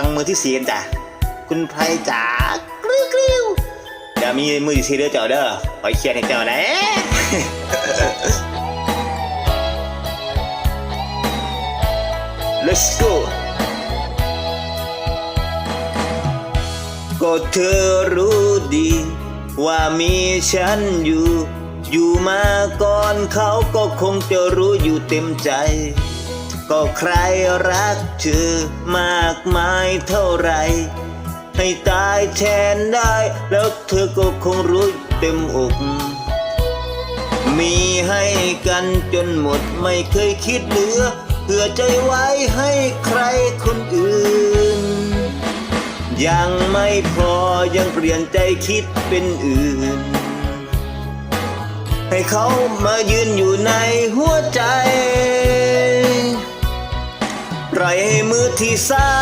ฟังมือที่สี่กันจ้ะ คุณไพรจ๋ากริ้วกริ้วเดี๋ยวมีมือที่สี่เด้อเจ้าเด้อขอเขียนให้เจ้านะ Let's go ก็เธอรู้ดี ว่ามีฉันอยู่ อยู่มาก่อนเขาก็คงจะรู้อยู่เต็มใจ ก็ใครรักเธอมากมายเท่าไร ให้ตายแทนได้ แล้วเธอก็คงรู้เต็มอก มีให้กันจนหมดไม่เคยคิดเหลือเพื่อใจไว้ให้ใครคนอื่น ยังไม่พอยังเปลี่ยนใจคิดเป็นอื่น ให้เขามายืนอยู่ในหัวใจ ที่สา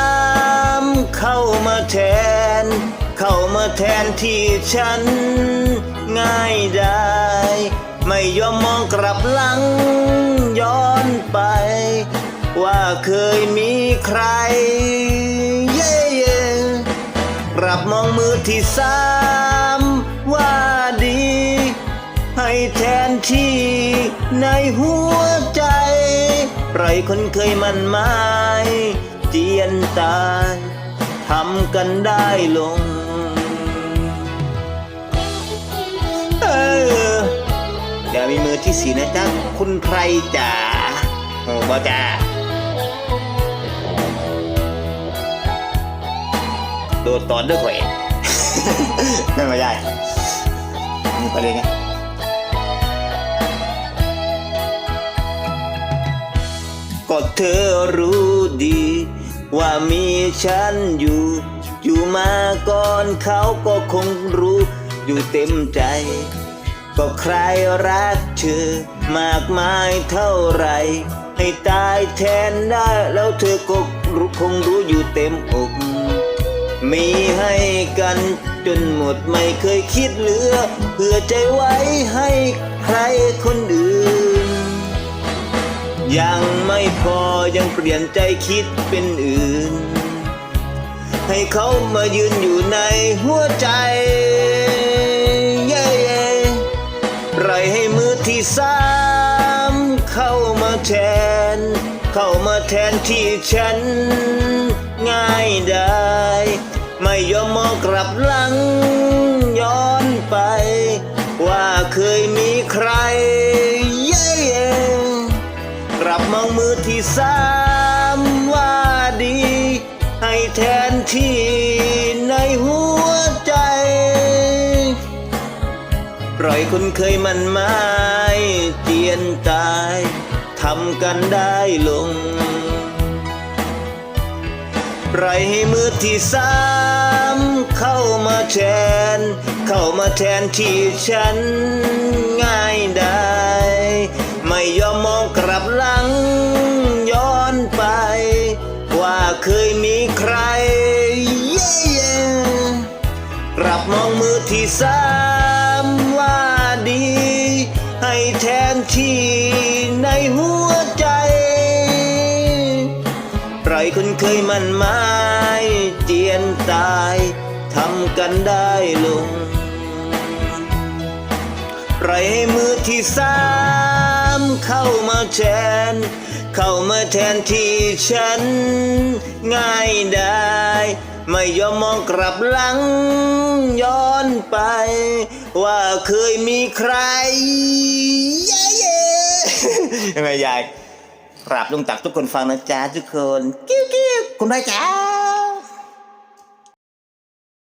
มเข้ามาแทน เข้ามาแทนที่ฉัน ง่ายได้ ไม่ยอมมองกลับหลังย้อนไป ว่าเคยมีใคร เย่เย่กลับมองมือที่สามว่าดี ให้แทนที่ในหัวใจปล่อยคนเคยมันหมาย จียนตายทำกันได้ลงเออเดี๋ยวมีมือที่สีนะจ๊ะคุณไพรจ๋าโอ้บ่จ้าโดดตอนด้วยข่อยไม่นไมาได้นี่ไปเลยไงก็เธอรู้ดี ว่ามีฉันอยู่ อยู่มาก่อนเขาก็คงรู้อยู่เต็มใจ ก็ใครรักเธอมากมายเท่าไหรให้ตายแทนได้แล้วเธอก็รู้คงรู้อยู่เต็มอก มีให้กันจนหมดไม่เคยคิดเหลือเพื่อใจไว้ให้ใครคนอื่น ยัง ยังเปลี่ยนใจคิดเป็นอื่น ให้เขามายืนอยู่ในหัวใจเย้ปล่อยให้มือที่สามเข้ามาแทน เข้ามาแทนที่ฉัน ง่ายได้ ไม่ยอมมองกลับหลัง ที่สามว่าดี ให้แทนที่ในหัวใจ ปล่อยคนเคยมันหมายเจียนตายทำกันได้ลง ปล่อยให้มือที่สามเข้ามาแทน เข้ามาแทนที่ฉันง่ายได้ เคยมีใคร เย้เย้กลับมองมือที่สามว่าดี ให้แทนที่ในหัวใจปล่อยคนเคยมันหมายเจียนตายทำกันได้ลงปล่อยให้มือที่สาม เข้ามาแทน เข้ามาแทนที่ฉัน ง่ายได้ ไม่ยอมมองกลับหลัง ย้อนไป ว่าเคยมีใคร เย้เย้ยังไงยายกราบลุงตักทุกคนฟังนะจ๊ะทุกคน กิ้วกิ้วคุณได้จ้า